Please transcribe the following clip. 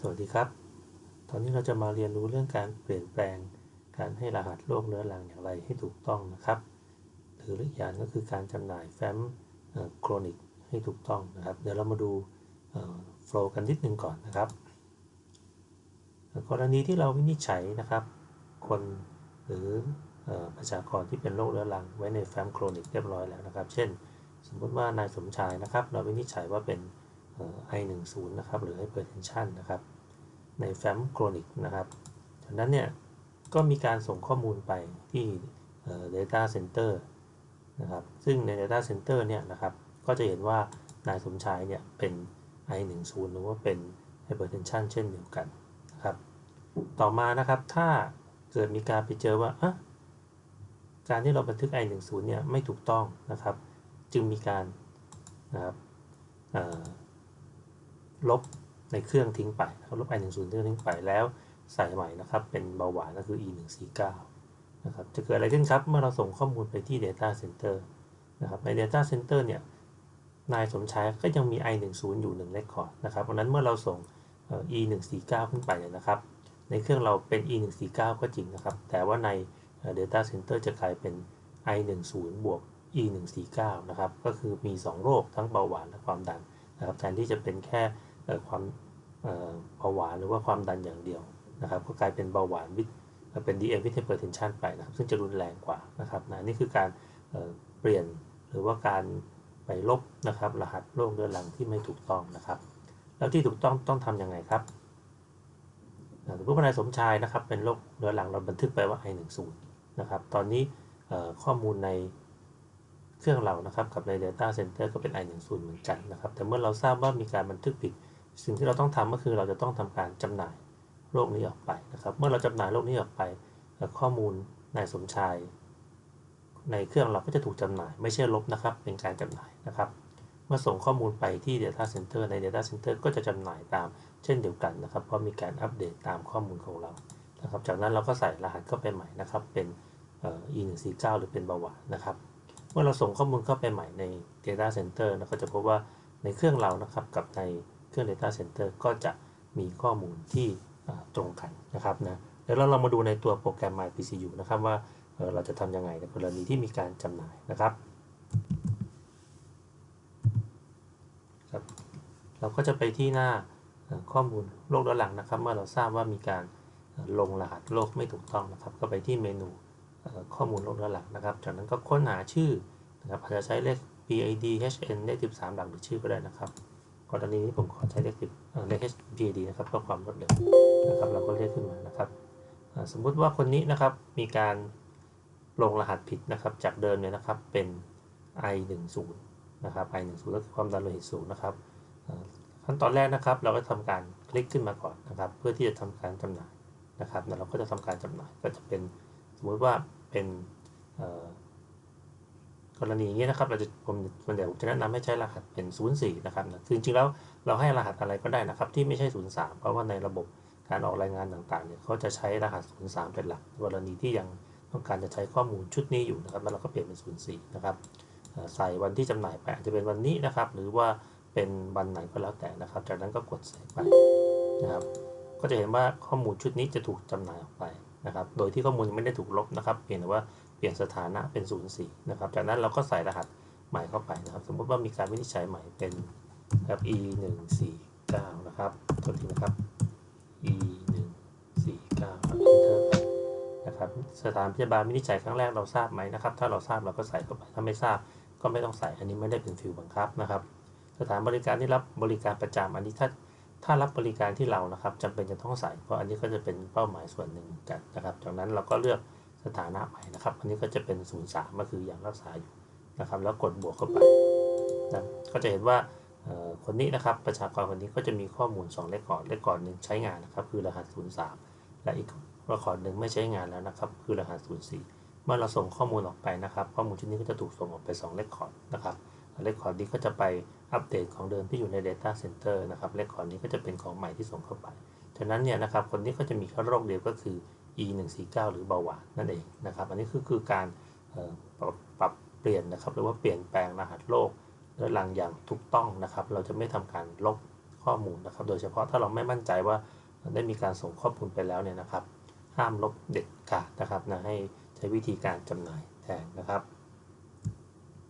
สวัสดีครับ ตอนนี้เราจะมาเรียนรู้เรื่องการเปลี่ยนแปลง การให้รหัสโรคเรื้อรังอย่างไรให้ถูกต้องนะครับ หรืออีกอย่างก็คือการจำหน่ายแฟ้มโครนิกให้ถูกต้องนะครับ เดี๋ยวเรามาดูโฟล์กันนิดนึงก่อนนะครับ กรณีที่เราวินิจฉัยนะครับ คนหรืออประชากรที่เป็นโรคเรื้อรังไว้ในแฟ้มโครนิกเรียบร้อยแล้วนะครับ เช่น สมมติว่านายสมชายนะครับ เราวินิจฉัยว่าเป็น I10 นะครับหรือ hypertension นะครับในแฟ้มโครนิกนะครับจากนั้นเนี่ยก็มีการส่งข้อมูลไปที่เอ่อ data center นะครับซึ่งใน data center เนี่ยนะครับก็จะเห็นว่านายสมชายเนี่ยเป็น I10 หรือว่าเป็น hypertension เช่นเดียวกันนะครับต่อมานะครับถ้าเกิดมีการไปเจอว่าอะการที่เราบันทึก I10 เนี่ยไม่ถูกต้องนะครับ จึงมีการนะครับ ลบในเครื่องทิ้งไปนะครับลบ I10 เครื่องทิ้งไปแล้วใส่ใหม่นะครับ เป็นเบาหวานก็คือ E149 นะครับจะเกิดอะไรขึ้นครับ เมื่อเราส่งข้อมูลไปที่ Data Center นะครับใน Data Center เนี่ยนายสมชายก็ยังมี I10 อยู่1เลขคอร์ดนะครับเพราะนั้นเมื่อเราส่งเอ่อ E149 ขึ้นไปเนี่ยนะครับ ในเครื่องเราเป็น E149 ก็จริงนะครับ แต่ว่าในเอ่อ Data Center จะกลายเป็น I10 บวก E149 นะครับ ก็คือมี 2 โรคทั้งเบาหวานและความดัน นะครับแทนที่จะเป็นแค่ความเบาหวานหรือว่าความดันอย่างเดียวนะครับ ก็กลายเป็นเบาหวานวิเป็น DM with hypertension ไปนะครับ ซึ่งจะรุนแรงกว่านะครับนะนี่คือการเปลี่ยนหรือว่าการไปลบนะครับ รหัสโรคเรื้อรังที่ไม่ถูกต้องนะครับ แล้วที่ถูกต้องต้องทำยังไงครับสมมติว่านายสมชายนะครับเป็นโรคเรื้อรังเราบันทึกไปว่า I10 นะครับ ตอนนี้ข้อมูลใน เครื่องเรานะครับกับใน Data Center ก็เป็น I10 เหมือนกันนะครับ แต่เมื่อเราทราบว่ามีการบันทึกผิด สิ่งที่เราต้องทำก็คือเราจะต้องทำการจำหน่ายโรคนี้ออกไปนะครับ เมื่อเราจำหน่ายโรคนี้ออกไปข้อมูลนายสมชาย ในเครื่องเราก็จะถูกจำหน่าย ไม่ใช่ลบนะครับ เป็นการจำหน่ายนะครับ เมื่อส่งข้อมูลไปที่ Data Center ใน Data Center ก็จะจำหน่ายตามเช่นเดียวกันนะครับ เพราะมีการอัปเดตตามข้อมูลของเรานะครับ จากนั้นเราก็ใส่รหัสเข้าไปใหม่นะครับ เป็นเอ่อ E149 หรือเป็นเบาหวานนะครับ มื่อเราส่งข้อมูลเข้าไปใหม่ใน Data Center เราก็จะพบว่าในเครื่องเรานะครับกับในเครื่อง Data Center ก็จะมีข้อมูลที่ตรงกันนะครับนะเดี๋ยวเราลองมาดูในตัวโปรแกรม MyPCU นะครับว่าเราจะทำยังไงในกรณีที่มีการจำหน่ายนะครับครับ เราก็จะไปที่หน้าข้อมูลโรคด้านหลังนะครับ เมื่อเราทราบว่ามีการลงรหัสโรคไม่ถูกต้องนะครับ ก็ไปที่เมนู ข้อมูลโรคด้านหลังนะครับ จากนั้นก็ค้นหาชื่อนะครับอาจจะใช้เลข PID HN เลข13 หลักหรือชื่อก็ได้นะครับกรณีนี้ผมขอใช้เลข10เอ่อเลข PID นะครับเพื่อความรวดเร็วนะครับ เราก็เรียกขึ้นมานะครับ สมมุติว่าคนนี้นะครับมีการลงรหัสผิดนะครับ จากเดิมเนี่ยนะครับเป็น I10 นะครับ I10 ก็คือความดันโลหิตสูงนะครับขั้นตอนแรกนะครับเราก็ทำการคลิกขึ้นมาก่อนนะครับ เพื่อที่จะทำการจำหน่ายนะครับเราก็จะทำการจำหน่ายก็จะเป็นสมมุติว่า เป็นกรณีอย่างนี้นะครับเราจะผมส่วนใหญ่ผมจะแนะนำให้ใช้รหัสเป็น 04 นะครับนะคือจริงๆแล้วเราให้รหัสอะไรก็ได้นะครับ ที่ไม่ใช่ 03 เพราะว่าในระบบการออกรายงานต่างๆเนี่ยเขาจะใช้รหัส 03 เป็นหลัก กรณีที่ยังต้องการจะใช้ข้อมูลชุดนี้อยู่นะครับแล้วเราก็เปลี่ยนเป็น 04 นะครับใส่วันที่จำหน่ายไปอาจจะเป็นวันนี้นะครับ หรือว่าเป็นวันไหนก็แล้วแต่นะครับ จากนั้นก็กดใส่ไปนะครับ ก็จะเห็นว่าข้อมูลชุดนี้จะถูกจำหน่ายออกไป นะครับ โดยที่ข้อมูลยังไม่ได้ถูกลบนะครับเพียงแต่ว่าเปลี่ยนสถานะเป็น04นะครับ จากนั้นเราก็ใส่รหัสใหม่เข้าไปนะครับ สมมติว่ามีการวินิจฉัยใหม่เป็นครับ e 1 4 9นะครับตัวทีนะครับ e 1 4 9ครับ enter ไปนะครับ สถานพยาบาลวินิจฉัยครั้งแรกเราทราบไหมนะครับ ถ้าเราทราบเราก็ใส่เข้าไป ถ้าไม่ทราบก็ไม่ต้องใส่ อันนี้ไม่ได้เป็นฟิลบังคับนะครับ สถานบริการที่รับบริการประจำอันนี้ถ้า ถ้ารับบริการที่เรานะครับจำเป็นจะต้องใส่ เพราะอันนี้ก็จะเป็นเป้าหมายส่วนหนึ่งกันนะครับ จากนั้นเราก็เลือกสถานะใหม่นะครับ อันนี้ก็จะเป็น03ก็คืออยังรักษาอยู่นะครับ แล้วกดบวกเข้าไปนะก็จะเห็นว่าคนนี้นะครับประชากรคนนี้ก็จะมีข้อมูล2เลขคอร์ดเลขคอร์ดหนึ่งใช้งานนะครับ คือรหัส 03 และอีกเลขคอร์ดหนึ่งไม่ใช้งานแล้วนะครับ คือรหัส 04 เมื่อเราส่งข้อมูลออกไปนะครับ ข้อมูลชุดนี้ก็จะถูกส่งออกไป2เลขคอร์ดนะครับ เลขคอร์ดนี้ก็จะไปอัปเดตของเดิมที่อยู่ใน Data Center นะครับเลขคอร์ดนี้ก็จะเป็นของใหม่ที่ส่งเข้าไป ฉะนั้นเนี่ยนะครับคนนี้ก็จะมีแค่โรคเดียวก็คือ E 1 4 9 หรือเบาหวานนั่นเองนะครับอันนี้คือคือการปรับปรับเปลี่ยนนะครับหรือว่าเปลี่ยนแปลงรหัสโรคเรื้อรังอย่างถูกต้องนะครับ เราจะไม่ทำการลบขข้อมูลนะครับ โดยเฉพาะถ้าเราไม่มั่นใจว่าได้มีการส่งข้อมูลไปแล้วเนี่ยนะครับ ห้ามลบเด็ดขาดนะครับนะให้ใช้วิธีการจำหน่ายแทนนะครับ